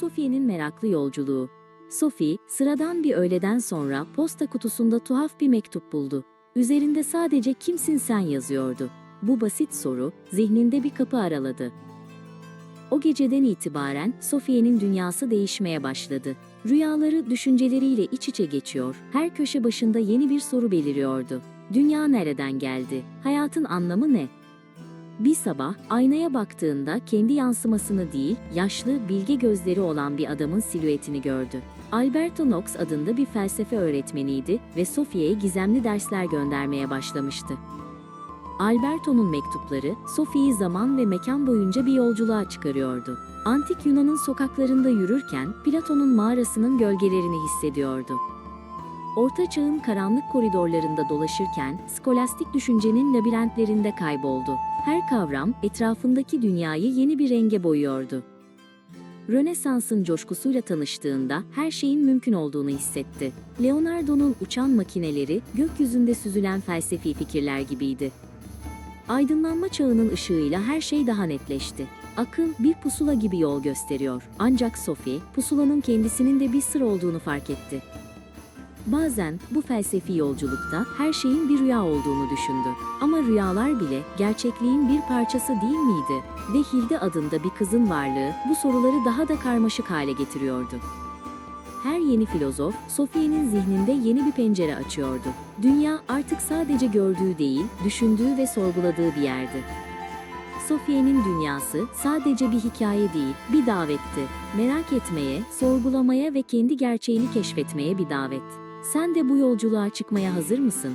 Sophie'nin meraklı yolculuğu. Sophie, sıradan bir öğleden sonra posta kutusunda tuhaf bir mektup buldu. Üzerinde sadece kimsin sen yazıyordu. Bu basit soru, zihninde bir kapı araladı. O geceden itibaren Sophie'nin dünyası değişmeye başladı. Rüyaları düşünceleriyle iç içe geçiyor, her köşe başında yeni bir soru beliriyordu. Dünya nereden geldi? Hayatın anlamı ne? Bir sabah aynaya baktığında kendi yansımasını değil, yaşlı, bilge gözleri olan bir adamın silüetini gördü. Alberto Knox adında bir felsefe öğretmeniydi ve Sophie'ye gizemli dersler göndermeye başlamıştı. Alberto'nun mektupları, Sophie'yi zaman ve mekan boyunca bir yolculuğa çıkarıyordu. Antik Yunan'ın sokaklarında yürürken Platon'un mağarasının gölgelerini hissediyordu. Orta Çağ'ın karanlık koridorlarında dolaşırken skolastik düşüncenin labirentlerinde kayboldu. Her kavram etrafındaki dünyayı yeni bir renge boyuyordu. Rönesans'ın coşkusuyla tanıştığında her şeyin mümkün olduğunu hissetti. Leonardo'nun uçan makineleri gökyüzünde süzülen felsefi fikirler gibiydi. Aydınlanma çağının ışığıyla her şey daha netleşti. Akıl bir pusula gibi yol gösteriyor. Ancak Sophie, pusulanın kendisinin de bir sır olduğunu fark etti. Bazen bu felsefi yolculukta her şeyin bir rüya olduğunu düşündü. Ama rüyalar bile gerçekliğin bir parçası değil miydi? Ve Hilde adında bir kızın varlığı bu soruları daha da karmaşık hale getiriyordu. Her yeni filozof, Sophie'nin zihninde yeni bir pencere açıyordu. Dünya artık sadece gördüğü değil, düşündüğü ve sorguladığı bir yerdi. Sophie'nin dünyası sadece bir hikaye değil, bir davetti. Merak etmeye, sorgulamaya ve kendi gerçeğini keşfetmeye bir davet. Sen de bu yolculuğa çıkmaya hazır mısın?